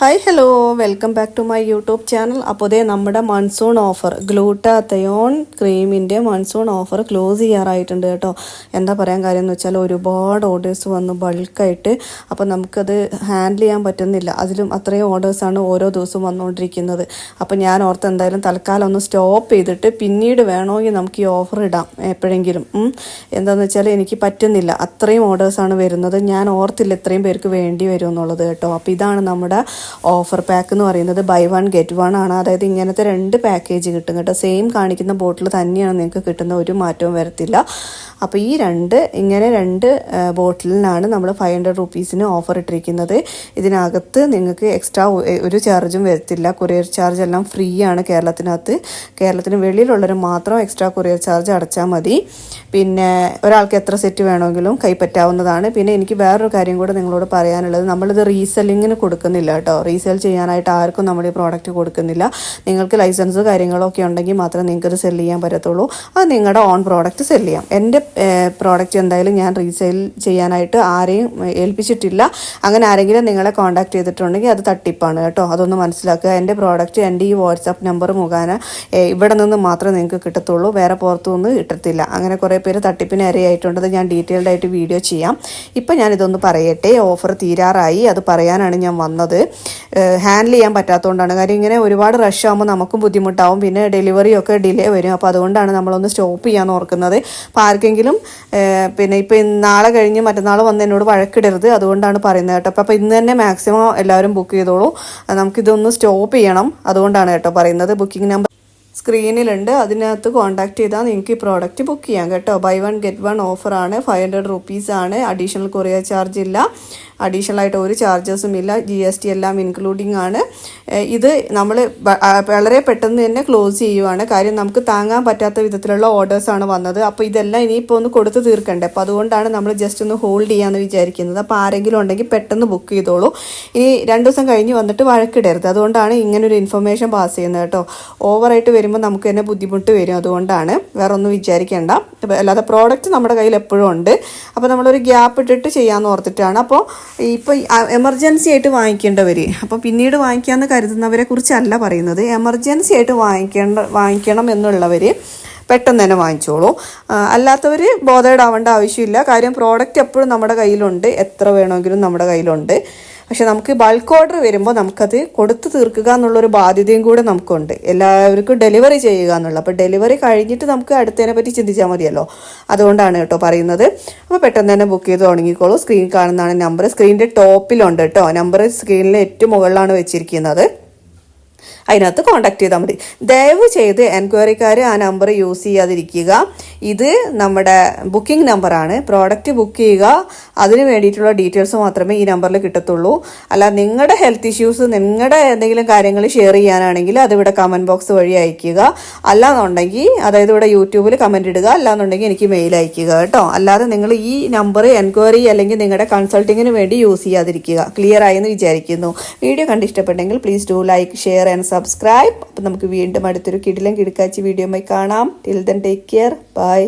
Hi hello welcome back to my YouTube channel അപ്പോൾ ഇതേ നമ്മുടെ മൺസൂൺ ഓഫർ ഗ്ലൂട്ടാത്തയോൺ ക്രീമിന്റെ മൺസൂൺ ഓഫർ ക്ലോസ് ചെയ്യാറായിട്ടുണ്ട് കേട്ടോ. എന്താ പറയാൻ കാര്യം എന്ന് വെച്ചാൽ ഒരുപാട് ഓർഡേഴ്സ് വന്നു ബൾക്കായിട്ട് അപ്പോൾ നമുക്കത് ഹാൻഡിൽ ചെയ്യാൻ പറ്റുന്നില്ല. അതിലും അത്രയും ഓർഡേഴ്സാണ് ഓരോ ദിവസവും വന്നുകൊണ്ടിരിക്കുന്നത്. അപ്പോൾ ഞാൻ ഓർത്ത് എന്തായാലും തൽക്കാലം ഒന്ന് സ്റ്റോപ്പ് ചെയ്തിട്ട് പിന്നീട് വേണമെങ്കിൽ നമുക്ക് ഈ ഓഫർ ഇടാം എപ്പോഴെങ്കിലും. എന്താണെന്ന് വെച്ചാൽ എനിക്ക് പറ്റുന്നില്ല. അത്രയും ഓർഡേഴ്സാണ് വരുന്നത്. ഞാൻ ഓർത്തില്ല ഇത്രയും പേർക്ക് വേണ്ടി വരും എന്നുള്ളത് കേട്ടോ. അപ്പോൾ ഇതാണ് നമ്മുടെ ഓഫർ പാക്ക് എന്ന് പറയുന്നത് ബൈ വൺ ഗെറ്റ് വൺ ആണ്. അതായത് ഇങ്ങനത്തെ രണ്ട് പാക്കേജ് കിട്ടും കേട്ടോ. സെയിം കാണിക്കുന്ന ബോട്ടിൽ തന്നെയാണ് നിങ്ങൾക്ക് കിട്ടുന്ന ഒരു മാറ്റവും വരത്തില്ല. അപ്പോൾ ഈ രണ്ട് ഇങ്ങനെ രണ്ട് ബോട്ടിലിനാണ് നമ്മൾ ഫൈവ് ഹൺഡ്രഡ് റുപ്പീസിന് ഓഫർ ഇട്ടിരിക്കുന്നത്. ഇതിനകത്ത് നിങ്ങൾക്ക് എക്സ്ട്രാ ഒരു ചാർജും വരത്തില്ല. കൊറിയർ ചാർജ് എല്ലാം ഫ്രീ ആണ് കേരളത്തിനകത്ത്. കേരളത്തിന് വെളിയിലുള്ളവർ മാത്രം എക്സ്ട്രാ കൊറിയർ ചാർജ് അടച്ചാൽ മതി. പിന്നെ ഒരാൾക്ക് എത്ര സെറ്റ് വേണമെങ്കിലും കൈപ്പറ്റാവുന്നതാണ്. പിന്നെ എനിക്ക് വേറൊരു കാര്യം കൂടെ നിങ്ങളോട് പറയാനുള്ളത്. നമ്മളിത് റീസെല്ലിങ്ങിന് കൊടുക്കുന്നില്ല റീസെൽ ചെയ്യാനായിട്ട് ആർക്കും നമ്മൾ ഈ പ്രോഡക്റ്റ് കൊടുക്കുന്നില്ല. നിങ്ങൾക്ക് ലൈസൻസ് കാര്യങ്ങളൊക്കെ ഉണ്ടെങ്കിൽ മാത്രമേ നിങ്ങൾക്ക് ഇത് സെൽ ചെയ്യാൻ പറ്റത്തുള്ളൂ. അത് നിങ്ങളുടെ ഓൺ പ്രോഡക്റ്റ് സെൽ ചെയ്യാം. എന്റെ പ്രോഡക്റ്റ് എന്തായാലും ഞാൻ റീസെയിൽ ചെയ്യാനായിട്ട് ആരെയും ഏൽപ്പിച്ചിട്ടില്ല. അങ്ങനെ ആരെങ്കിലും നിങ്ങളെ കോൺടാക്ട് ചെയ്തിട്ടുണ്ടെങ്കിൽ അത് തട്ടിപ്പാണ് കേട്ടോ. അതൊന്ന് മനസ്സിലാക്കുക. എന്റെ പ്രോഡക്റ്റ് എന്റെ ഈ വാട്സാപ്പ് നമ്പർ മുഖാന ഇവിടെ നിന്ന് മാത്രമേ നിങ്ങൾക്ക് കിട്ടത്തുള്ളൂ. വേറെ പുറത്തുനിന്ന് കിട്ടത്തില്ല. അങ്ങനെ കുറേ പേര് തട്ടിപ്പിന് ഇരയായിട്ടുണ്ട് അത് ഞാൻ ഡീറ്റെയിൽഡ് ആയിട്ട് വീഡിയോ ചെയ്യാം. ഇപ്പം ഞാനിതൊന്ന് പറയട്ടെ. ഓഫർ തീരാറായി. അത് പറയാനാണ് ഞാൻ വന്നത്. ഹാൻഡിൽ ചെയ്യാൻ പറ്റാത്തതുകൊണ്ടാണ് കാര്യം ഇങ്ങനെ ഒരുപാട് റഷ് ആകുമ്പോൾ നമുക്കും ബുദ്ധിമുട്ടാവും. പിന്നെ ഡെലിവറിയൊക്കെ ഡിലേ വരും. അപ്പോൾ അതുകൊണ്ടാണ് നമ്മളൊന്ന് സ്റ്റോപ്പ് ചെയ്യാൻ ഓർക്കുന്നത്. അപ്പോൾ ആർക്കെങ്കിലും പിന്നെ ഇപ്പോൾ നാളെ കഴിഞ്ഞ് മറ്റന്നാൾ വന്ന് എന്നോട് വഴക്കിടരുത് അതുകൊണ്ടാണ് പറയുന്നത് കേട്ടോ. അപ്പോൾ ഇന്ന് തന്നെ മാക്സിമം എല്ലാവരും ബുക്ക് ചെയ്തോളൂ. നമുക്കിതൊന്ന് സ്റ്റോപ്പ് ചെയ്യണം അതുകൊണ്ടാണ് കേട്ടോ പറയുന്നത്. ബുക്കിംഗ് നമ്പർ സ്ക്രീനിലുണ്ട്. അതിനകത്ത് കോൺടാക്ട് ചെയ്താൽ നിങ്ങൾക്ക് ഈ പ്രോഡക്റ്റ് ബുക്ക് ചെയ്യാം കേട്ടോ. ബൈ വൺ ഗെറ്റ് വൺ ഓഫറാണ് ഫൈവ് ഹൺഡ്രഡ് റുപ്പീസ് ആണ്. അഡീഷണൽ കൊറിയർ ചാർജ് ഇല്ല. അഡീഷണൽ ആയിട്ട് ഒരു ചാർജസും ഇല്ല. ജി എസ് ടി എല്ലാം ഇൻക്ലൂഡിങ് ആണ്. ഇത് നമ്മൾ വളരെ പെട്ടെന്ന് തന്നെ ക്ലോസ് ചെയ്യുവാണ്. കാര്യം നമുക്ക് താങ്ങാൻ പറ്റാത്ത വിധത്തിലുള്ള ഓർഡേഴ്സാണ് വന്നത്. അപ്പോൾ ഇതെല്ലാം ഇനിയിപ്പോൾ ഒന്ന് കൊടുത്ത് തീർക്കണ്ടേ? അപ്പോൾ അതുകൊണ്ടാണ് നമ്മൾ ജസ്റ്റ് ഒന്ന് ഹോൾഡ് ചെയ്യാമെന്ന് വിചാരിക്കുന്നത്. അപ്പോൾ ആരെങ്കിലും ഉണ്ടെങ്കിൽ പെട്ടെന്ന് ബുക്ക് ചെയ്തോളൂ. ഇനി രണ്ട് ദിവസം കഴിഞ്ഞ് വന്നിട്ട് വഴക്കിടരുത്. അതുകൊണ്ടാണ് ഇങ്ങനൊരു ഇൻഫർമേഷൻ പാസ് ചെയ്യുന്നത് കേട്ടോ. ഓവറായിട്ട് വരുമ്പോൾ നമുക്ക് തന്നെ ബുദ്ധിമുട്ട് വരും. അതുകൊണ്ടാണ് വേറെ ഒന്നും വിചാരിക്കേണ്ട അല്ലാതെ പ്രോഡക്റ്റ് നമ്മുടെ കയ്യിൽ എപ്പോഴും ഉണ്ട്. അപ്പോൾ നമ്മളൊരു ഗ്യാപ്പ് ഇട്ടിട്ട് ചെയ്യാമെന്ന് ഓർത്തിട്ടാണ്. അപ്പോൾ ഇപ്പോൾ എമർജൻസി ആയിട്ട് വാങ്ങിക്കേണ്ടവർ അപ്പോൾ പിന്നീട് വാങ്ങിക്കാമെന്ന് കരുതുന്നവരെ കുറിച്ചല്ല പറയുന്നത്. എമർജൻസി ആയിട്ട് വാങ്ങിക്കേണ്ട വാങ്ങിക്കണം എന്നുള്ളവർ പെട്ടെന്ന് തന്നെ വാങ്ങിച്ചോളൂ. അല്ലാത്തവർ ബോധേഡ് ആവേണ്ട ആവശ്യമില്ല. കാര്യം പ്രോഡക്റ്റ് എപ്പോഴും നമ്മുടെ കയ്യിലുണ്ട്. എത്ര വേണമെങ്കിലും നമ്മുടെ കയ്യിലുണ്ട്. പക്ഷെ നമുക്ക് ബൾക്ക് ഓർഡർ വരുമ്പോൾ നമുക്കത് കൊടുത്തു തീർക്കുക എന്നുള്ളൊരു ബാധ്യതയും കൂടെ നമുക്കുണ്ട്. എല്ലാവർക്കും ഡെലിവറി ചെയ്യുക എന്നുള്ളത്. അപ്പോൾ ഡെലിവറി കഴിഞ്ഞിട്ട് നമുക്ക് അടുത്തതിനെ പറ്റി ചിന്തിച്ചാൽ മതിയല്ലോ. അതുകൊണ്ടാണ് കേട്ടോ പറയുന്നത്. അപ്പോൾ പെട്ടെന്ന് തന്നെ ബുക്ക് ചെയ്ത് തുടങ്ങിക്കോളൂ. സ്ക്രീൻ കാണുന്നതാണ് നമ്പർ സ്ക്രീനിന്റെ ടോപ്പിലുണ്ട് കേട്ടോ. നമ്പർ സ്ക്രീനിൽ ഏറ്റവും മുകളിലാണ് വെച്ചിരിക്കുന്നത്. അതിനകത്ത് കോൺടാക്ട് ചെയ്താൽ മതി. ദയവ് ചെയ്ത് എൻക്വയറിക്കാർ ആ നമ്പർ യൂസ് ചെയ്യാതിരിക്കുക. ഇത് നമ്മുടെ ബുക്കിംഗ് നമ്പറാണ് പ്രോഡക്റ്റ് ബുക്ക് ചെയ്യുക. അതിന് വേണ്ടിയിട്ടുള്ള ഡീറ്റെയിൽസ് മാത്രമേ ഈ നമ്പറിൽ കിട്ടത്തുള്ളൂ. അല്ല നിങ്ങളുടെ ഹെൽത്ത് ഇഷ്യൂസ് നിങ്ങളുടെ എന്തെങ്കിലും കാര്യങ്ങൾ ഷെയർ ചെയ്യാനാണെങ്കിൽ അതിവിടെ കമന്റ് ബോക്സ് വഴി അയക്കുക. അല്ലാന്നുണ്ടെങ്കിൽ അതായത് ഇവിടെ യൂട്യൂബിൽ കമന്റ് ഇടുക. അല്ലാന്നുണ്ടെങ്കിൽ എനിക്ക് മെയിൽ അയക്കുക കേട്ടോ. അല്ലാതെ നിങ്ങൾ ഈ നമ്പർ എൻക്വയറി അല്ലെങ്കിൽ നിങ്ങളുടെ കൺസൾട്ടിങ്ങിന് വേണ്ടി യൂസ് ചെയ്യാതിരിക്കുക. ക്ലിയർ ആയെന്ന് വിചാരിക്കുന്നു. വീഡിയോ കണ്ട് ഇഷ്ടപ്പെട്ടെങ്കിൽ please do like share and subscribe അപ്പം നമുക്ക് വീണ്ടും അടുത്തൊരു കിടിലം കിടക്കാച്ചി വീഡിയോയുമായി കാണാം. Till then take care bye